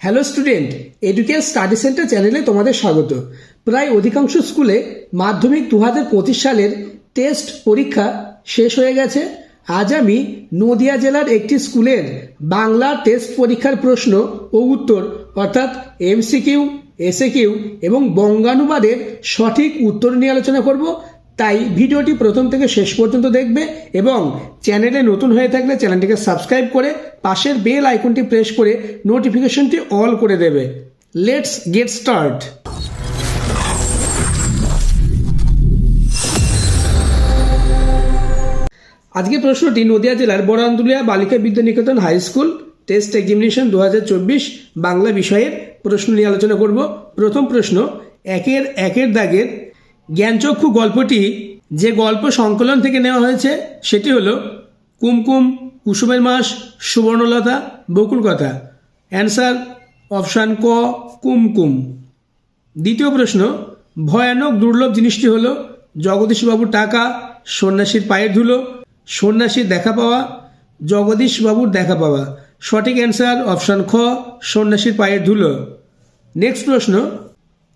Hello student educate study centre চ্যানেলে তোমাদের স্বাগত। প্রায় অধিকাংশ স্কুলে মাধ্যমিক দু সালের টেস্ট পরীক্ষা শেষ হয়ে গেছে। আজ আমি নদিয়া জেলার একটি স্কুলের বাংলা টেস্ট পরীক্ষার প্রশ্ন ও উত্তর, অর্থাৎ এমসিকিউ এসএ কিউ এবং বঙ্গানুবাদের সঠিক উত্তর নিয়ে আলোচনা করব। তাই ভিডিওটি প্রথম থেকে শেষ পর্যন্ত দেখবে এবং চ্যানেলে নতুন হয়ে থাকলে চ্যানেলটিকে সাবস্ক্রাইব করে পাশের বেল আইকনটি প্রেস করে নোটিফিকেশনটি অল করে দেবে। লেটস গেট স্টার্ট আজকের প্রশ্নটি, নদিয়া জেলার Barandulia Balika Vidyaniketan high school test examination দু বাংলা বিষয়ের প্রশ্ন নিয়ে আলোচনা করব। প্রথম প্রশ্ন, একের একের দাগের জ্ঞানচক্ষু গল্পটি যে গল্প সংকলন থেকে নেওয়া হয়েছে, সেটি হলো কুমকুম, কুসুমের মাস, সুবর্ণলতা বকুল কথা অ্যান্সার অপশান ক, কুমকুম। দ্বিতীয় প্রশ্ন, ভয়ানক দুর্লভ জিনিসটি হলো জগদীশবাবুর টাকা, সন্ন্যাসীর পায়ের ধুলো, সন্ন্যাসীর দেখা পাওয়া, জগদীশবাবুর দেখা পাওয়া। সঠিক অ্যান্সার অপশান খ, সন্ন্যাসীর পায়ের ধুলো। নেক্সট প্রশ্ন,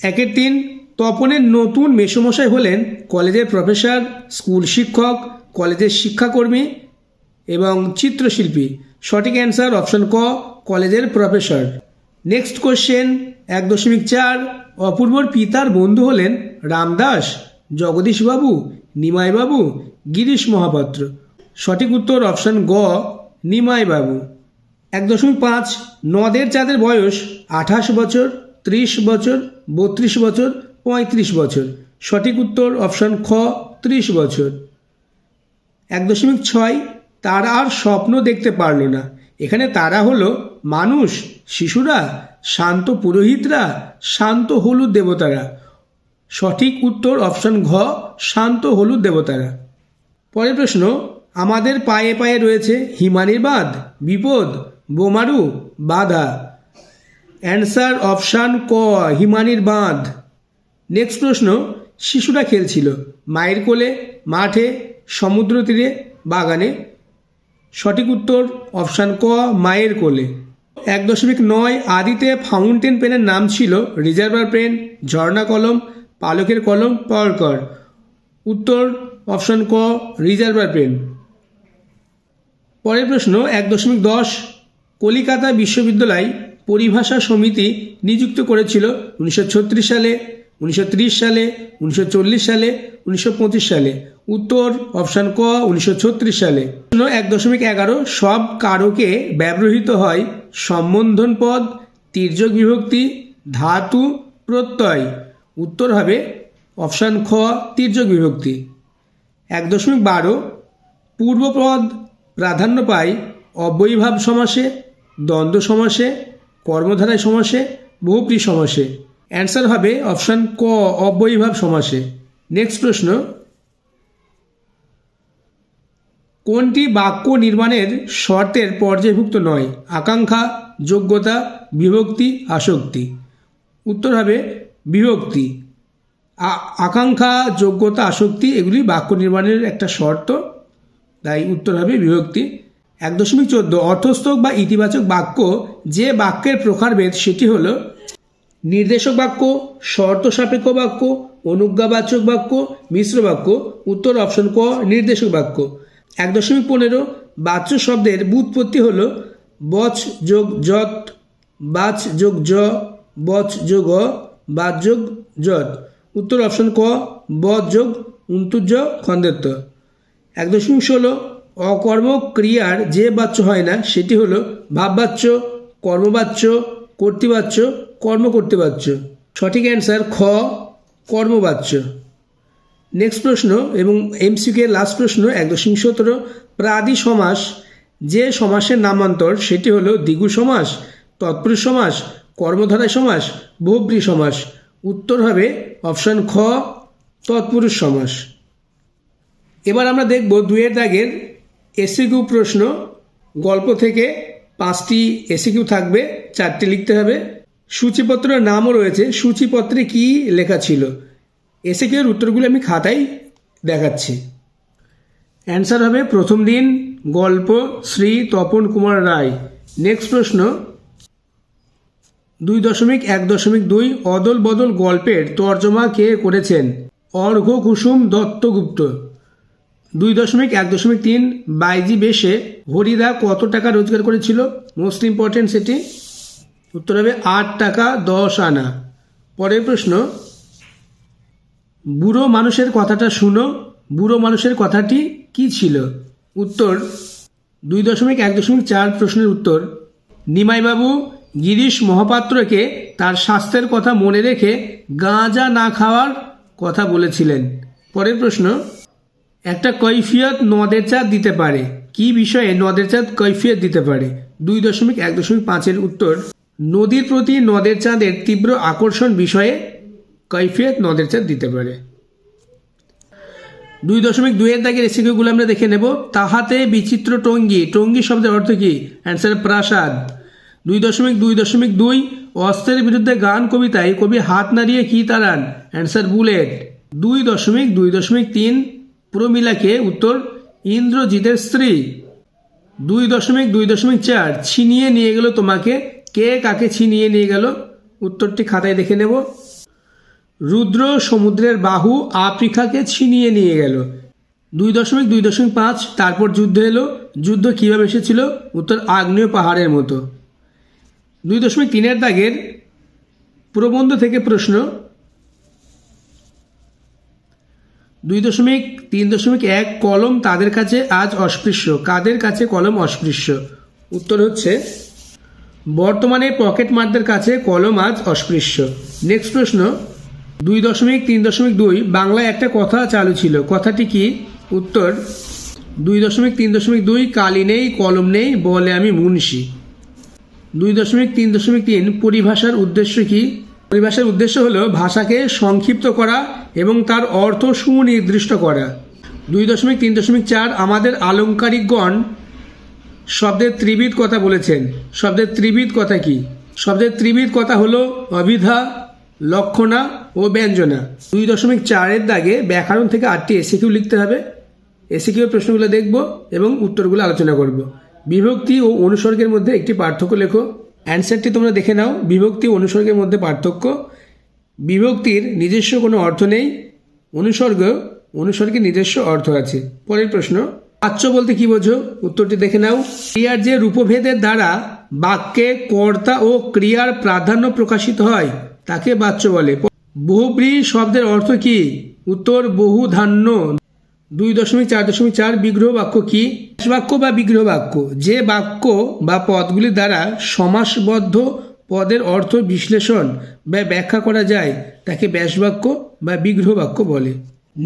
একের তিন তপনের নতুন মেসমশাই হলেন কলেজের প্রফেসর, স্কুল শিক্ষক, কলেজের শিক্ষাকর্মী এবং চিত্রশিল্পী। সঠিক অ্যান্সার অপশন ক, কলেজের প্রফেসর। নেক্সট কোশ্চেন, এক দশমিক চার, অপূর্বর পিতার বন্ধু হলেন রামদাস, জগদীশবাবু, নিমাইবাবু, গিরিশ মহাপাত্র। সঠিক উত্তর অপশন গ, নিমাইবাবু। এক দশমিক পাঁচ, নদের চাঁদের বয়স আঠাশ বছর, ত্রিশ বছর, বত্রিশ বছর পঁয়ত্রিশ বছর। সঠিক উত্তর অপশন খ, ত্রিশ বছর। এক দশমিক ছয়, তারা আর স্বপ্ন দেখতে পারল না। এখানে তারা হলো মানুষ, শিশুরা, শান্ত পুরোহিতরা, শান্ত হলুদ দেবতারা। সঠিক উত্তর অপশন ঘ, শান্ত হলুদ দেবতারা। পরের প্রশ্ন, আমাদের পায়ে পায়ে রয়েছে হিমানির বাঁধ, বিপদ, বোমারু, বাধা। অ্যান্সার অপশান ক, হিমানির বাঁধ। নেক্সট প্রশ্ন শিশুরা খেলছিল। মায়ের কোলে, মাঠে, সমুদ্র তীরে, বাগানে। সঠিক উত্তর, অপশান ক, মায়ের কোলে। এক দশমিক নয় আদিতে ফাউন্টেন পেনের নাম ছিল রিজার্ভার পেন, ঝর্ণা কলম, পালকের কলম পাওয়ারকর উত্তর, অপশান ক, রিজার্ভার পেন। পরের প্রশ্ন, এক দশমিক দশ, কলিকাতা বিশ্ববিদ্যালয় পরিভাষা সমিতি নিযুক্ত করেছিল উনিশশো ছত্রিশ সালে। উনিশশো ত্রিশ সালে, উনিশশো চল্লিশ সালে, উনিশশো পঁচিশ সালে। উত্তর অপশান ক, উনিশশো ছত্রিশ সালে। এক দশমিক এগারো, সব কারকে ব্যবহৃত হয় সম্বন্ধন পদ, তির্যক বিভক্তি, ধাতু প্রত্যয়। উত্তর হবে অপশান খ, তির্যক বিভক্তি। এক দশমিক বারো পূর্বপদ প্রাধান্য পায় অব্যয়ীভাব সমাসে, দ্বন্দ্ব সমাসে, কর্মধারায় সমাসে বহুপ্রী সমাসে। অ্যান্সার হবে অপশান ক অব্যয়ীভাব সমাসে। নেক্সট প্রশ্ন, কোনটি বাক্য নির্মাণের শর্তের পর্যায়ভুক্ত নয়? আকাঙ্ক্ষা, যোগ্যতা, বিভক্তি, আসক্তি। উত্তর হবে বিভক্তি। আকাঙ্ক্ষা, যোগ্যতা, আসক্তি, এগুলি বাক্য নির্মাণের একটা শর্ত। তাই উত্তর হবে বিভক্তি। এক দশমিক চোদ্দ অর্থস্থক বা ইতিবাচক বাক্য যে বাক্যের প্রকারভেদ, সেটি হলো নির্দেশক বাক্য, শর্ত সাপেক্ষ বাক্য, অনুজ্ঞাবাচক বাক্য, মিশ্র বাক্য, উত্তর অপশন ক, নির্দেশক বাক্য। এক দশমিক পনেরো, বাচ্য শব্দের বুৎপত্তি হল বচ যোগ যত, বাচ যোগ জ বচ যোগ অ, বাচ যোগ যত। উত্তর অপশন ক ব যোগ উন্তুজ খন্দেত্ব এক দশমিক ষোলো, অকর্ম ক্রিয়ার যে বাচ্য হয় না, সেটি হলো ভাববাচ্য, কর্মবাচ্য, কর্তৃবাচ্য কর্মকর্তৃবাচ্য সঠিক অ্যান্সার খ কর্মবাচ্য নেক্সট প্রশ্ন এবং এমসিকে লাস্ট প্রশ্ন, এক দশমিক সতেরো, প্রাদি সমাস, যে সমাসের নামান্তর সেটি হলো দ্বিগু সমাস, তৎপুরুষ সমাস, কর্মধারায় সমাস বহুব্রী সমাস। উত্তর হবে অপশান খ, তৎপুরুষ সমাস। এবার আমরা দেখব দুয়ের দাগের এসিকিউ প্রশ্ন, গল্প থেকে পাঁচটি এসিকিউ থাকবে, চারটি লিখতে হবে। সূচিপত্রের নামও রয়েছে। সূচিপত্রে কি লেখা ছিল? এসিকিউর উত্তরগুলো আমি খাতায় দেখাচ্ছি? অ্যান্সার হবে, প্রথম দিন, গল্প, শ্রী তপন কুমার রায়। নেক্সট প্রশ্ন, দুই দশমিক এক দশমিক দুই অদল বদল গল্পের তর্জমা কে করেছেন? অর্ঘ কুসুম দত্তগুপ্ত। দুই দশমিক এক দশমিক তিন, বাইজি বেশে হরিদা কত টাকা রোজগার করেছিল? মোস্ট ইম্পর্টেন্ট সেটি উত্তর হবে আট টাকা দশ আনা। পরের প্রশ্ন, বুড়ো মানুষের কথাটা শুনো, বুড়ো মানুষের কথাটি কি ছিল? উত্তর, দুই দশমিক এক দশমিক চার প্রশ্নের উত্তর। নিমাইবাবু গিরিশ মহাপাত্রকে তার স্বাস্থ্যের কথা মনে রেখে গাঁজা না খাওয়ার কথা বলেছিলেন। পরের প্রশ্ন, একটা কৈফিয়ত নদের চাঁদ দিতে পারে। কি বিষয়ে নদের চাঁদ কৈফিয়ত দিতে পারে? দুই দশমিক এক দশমিক পাঁচের উত্তর। নদীর প্রতি নদের চাঁদের তীব্র আকর্ষণ বিষয়ে কৈফিয়ত নদের চাঁদ দিতে পারে। দুই দশমিক দুইয়ের দাগের রেসিপিগুলো আমরা দেখে নেব। তাহাতে বিচিত্র টঙ্গি। টঙ্গি শব্দের অর্থ কি? অ্যান্সার প্রাসাদ। দুই দশমিক দুই দশমিক দুই অস্ত্রের বিরুদ্ধে গান কবিতায় কবি হাত নাড়িয়ে কি তাড়ান? অ্যান্সার বুলেট দুই দশমিক দুই দশমিক তিন প্রমিলাকে উত্তর ইন্দ্রজিতের স্ত্রী। দুই দশমিক দুই দশমিক চার ছিনিয়ে নিয়ে গেল তোমাকে কে কাকে ছিনিয়ে নিয়ে গেল? উত্তরটি খাতায় দেখে নেব। রুদ্র সমুদ্রের বাহু আফ্রিকাকে ছিনিয়ে নিয়ে গেল। দুই দশমিক দুই দশমিক পাঁচ, তারপর যুদ্ধ এলো। যুদ্ধ কীভাবে এসেছিল? উত্তর, আগ্নেয় পাহাড়ের মতো। দুই দশমিক তিনের দাগের প্রবন্ধ থেকে প্রশ্ন। দুই দশমিক তিন দশমিক এক, কলম তাদের কাছে আজ অস্পৃশ্য। কাদের কাছে কলম অস্পৃশ্য? উত্তর হচ্ছে বর্তমানে পকেট মারদের কাছে কলম আজ অস্পৃশ্য। নেক্সট প্রশ্ন, দুই দশমিক তিন দশমিক দুই বাংলায় একটা কথা চালু ছিল। কথাটি কি? উত্তর, দুই দশমিক তিন দশমিক দুই কালি নেই, কলম নেই, বলে আমি মুন্সি। দুই দশমিক তিন দশমিক তিন পরিভাষার উদ্দেশ্য কি? পরিভাষার উদ্দেশ্য হলো ভাষাকে সংক্ষিপ্ত করা এবং তার অর্থ সুনির্দিষ্ট করা। দুই দশমিক তিন দশমিক চার আমাদের আলংকারিকগণ শব্দের ত্রিবিধ কথা বলেছেন। শব্দের ত্রিবিধ কথা কি? শব্দের ত্রিবিধ কথা হলো অবিধা, লক্ষণা ও ব্যঞ্জনা। দুই দশমিক চারের দাগে ব্যাকরণ থেকে আটটি এসিকিউ লিখতে হবে। এসিকিউ প্রশ্নগুলো দেখব এবং উত্তরগুলো আলোচনা করব। বিভক্তি ও অনুসর্গের মধ্যে একটি পার্থক্য লেখো। অ্যান্সারটি তোমরা দেখে নাও। বিভক্তি অনুসর্গের মধ্যে পার্থক্য। বিভক্তির নিজস্ব কোনো অর্থ নেই। অনুসর্গ, অনুসর্গের নিজস্ব অর্থ আছে। পরের প্রশ্ন। বাচ্য বলতে কি বোঝো? উত্তরটি দেখে নাও। ক্রিয়ার যে রূপভেদের দ্বারা বাক্যে কর্তা ও ক্রিয়ার প্রাধান্য প্রকাশিত হয়, তাকে বাচ্য বলে। বহুব্রী শব্দের অর্থ কি? উত্তর বহু ধান্য দুই দশমিক চার দশমিক চার বিগ্রহ বাক্য কি? বাক্য বা বিগ্রহ বাক্য। যে বাক্য বা পদগুলি দ্বারা সমাসবদ্ধ পদের অর্থ বিশ্লেষণ বা ব্যাখ্যা করা যায়, তাকে ব্যাসবাক্য বা বিগ্রহ বাক্য বলে।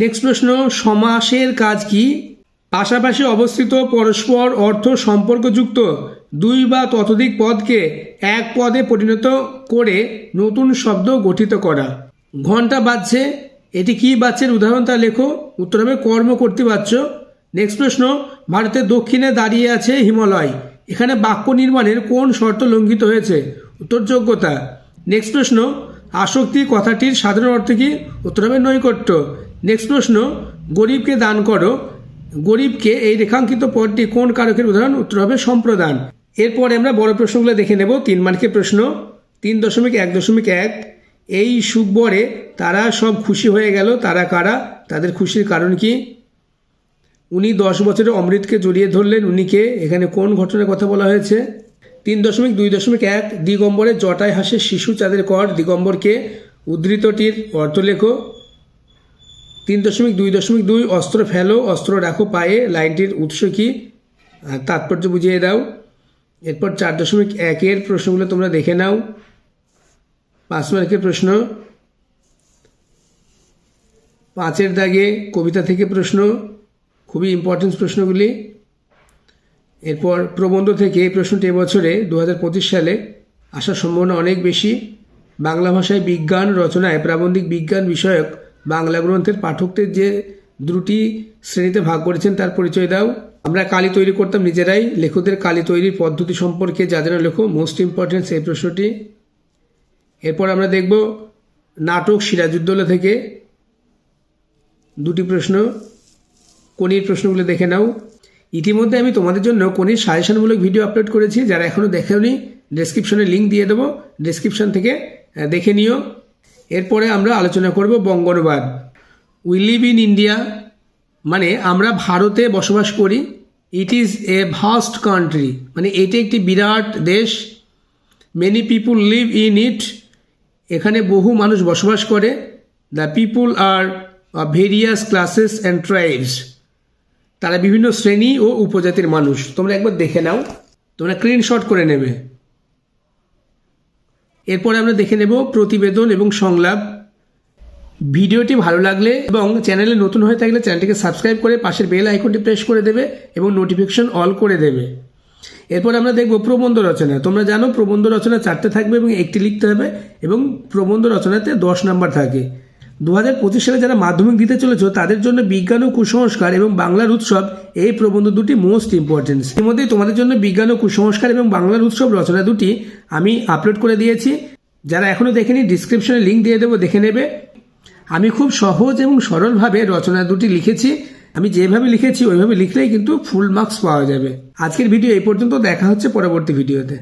নেক্সট প্রশ্ন, সমাসের কাজ কি? পাশাপাশি অবস্থিত পরস্পর অর্থ সম্পর্কযুক্ত দুই বা ততোধিক পদকে এক পদে পরিণত করে নতুন শব্দ গঠিত করা। ঘণ্টা বাজছে। এটি কি বাচ্চের উদাহরণ তা লেখো। উত্তর হবে কর্ম করতে বাচ্চ নেক্সট প্রশ্ন, ভারতের দক্ষিণে দাঁড়িয়ে আছে হিমালয়। এখানে বাক্য নির্মাণের কোন শর্ত লঙ্ঘিত হয়েছে? উত্তর যোগ্যতা। নেক্সট প্রশ্ন, আসক্তি কথাটির সাধারণ অর্থ কি? উত্তর হবে নৈকট্য। নেক্সট প্রশ্ন, গরিবকে দান করো। গরিবকে এই রেখাঙ্কিত পদটি কোন কারকের উদাহরণ? উত্তর হবে সম্প্রদান। এরপরে আমরা বড় প্রশ্নগুলো দেখে নেব। তিন মার্কের প্রশ্ন। তিন দশমিক এক দশমিক এক। এই সুখবরে তারা সব খুশি হয়ে গেল। তারা কারা? তাদের খুশির কারণ কি? উনি দশ বছরে অমৃতকে জড়িয়ে ধরলেন। উনিকে এখানে কোন ঘটনার কথা বলা হয়েছে? তিন দশমিক দুই দশমিক এক। দিগম্বরে জটায় হাসে শিশু চাঁদের কর। দিগম্বরকে উদ্ধৃতটির অর্থ লেখো তিন দশমিক দুই দশমিক দুই অস্ত্র ফেলো, অস্ত্র রাখো পায়ে, লাইনটির উৎস কি? তাৎপর্য বুঝিয়ে দাও। এরপর চার দশমিক একের প্রশ্নগুলো তোমরা দেখে নাও। পাঁচ মার্কের প্রশ্ন। পাঁচের দাগে কবিতা থেকে প্রশ্ন। খুবই ইম্পর্টেন্ট প্রশ্নগুলি। এরপর প্রবন্ধ থেকে এই প্রশ্নটি এবছরে দু হাজার পঁচিশ সালে আসার সম্ভাবনা অনেক বেশি। বাংলা ভাষায় বিজ্ঞান রচনায় প্রাবন্ধিক বিজ্ঞান বিষয়ক বাংলা গ্রন্থের পাঠকদের যে দুটি শ্রেণীতে ভাগ করেছেন, তার পরিচয় দাও। আমরা কালি তৈরি করতাম নিজেরাই। লেখকদের কালি তৈরির পদ্ধতি সম্পর্কে যাদের লেখো মোস্ট ইম্পর্টেন্ট এই প্রশ্নটি। এরপর আমরা দেখব নাটক সিরাজউদ্দৌলা থেকে। দুটি প্রশ্ন, কনির প্রশ্নগুলো দেখে নাও। ইতিমধ্যে আমি তোমাদের জন্য কনির সাজেশনমূলক ভিডিও আপলোড করেছি, যারা এখনও দেখেওনি ডেসক্রিপশনে লিঙ্ক দিয়ে দেবো। ডিসক্রিপশন থেকে দেখে নিও। এরপরে আমরা আলোচনা করব বঙ্গনুবাদ উই লিভ ইন ইন্ডিয়া মানে আমরা ভারতে বসবাস করি। It is a vast country মানে এটি একটি বিরাট দেশ। Many people live in it এখানে বহু মানুষ বসবাস করে। The people are various classes and tribes তারা বিভিন্ন শ্রেণি ও উপজাতির মানুষ। তোমরা একবার দেখে নাও। তোমরা স্ক্রিনশট করে নেবে। এরপরে আমরা দেখে নেব প্রতিবেদন এবং সংলাপ। ভিডিওটি ভালো লাগলে এবং চ্যানেলে নতুন হয়ে থাকলে চ্যানেলটিকে সাবস্ক্রাইব করে পাশের বেল আইকনটি প্রেস করে দেবে এবং নোটিফিকেশন অল করে দেবে। এরপর আমরা দেখব প্রবন্ধ রচনা। তোমরা জানো প্রবন্ধ রচনা চারটে থাকবে এবং একটি লিখতে হবে এবং প্রবন্ধ রচনাতে দশ নাম্বার থাকে। দু হাজার পঁচিশ সালে যারা মাধ্যমিক দিতে চলেছ, তাদের জন্য বিজ্ঞান ও কুসংস্কার এবং বাংলার উৎসব এই প্রবন্ধ দুটি মোস্ট ইম্পর্টেন্ট এর মধ্যে তোমাদের জন্য বিজ্ঞান ও কুসংস্কার এবং বাংলার উৎসব রচনা দুটি আমি আপলোড করে দিয়েছি। যারা এখনও দেখেনি ডিসক্রিপশনে লিঙ্ক দিয়ে দেবো, দেখে নেবে। আমি খুব সহজ এবং সরলভাবে রচনা দুটি লিখেছি। আমি যেভাবে লিখেছি, ওইভাবে লিখলেই কিন্তু ফুল মার্কস পাওয়া যাবে। আজকের ভিডিও এই পর্যন্ত, দেখা হচ্ছে পরবর্তী ভিডিওতে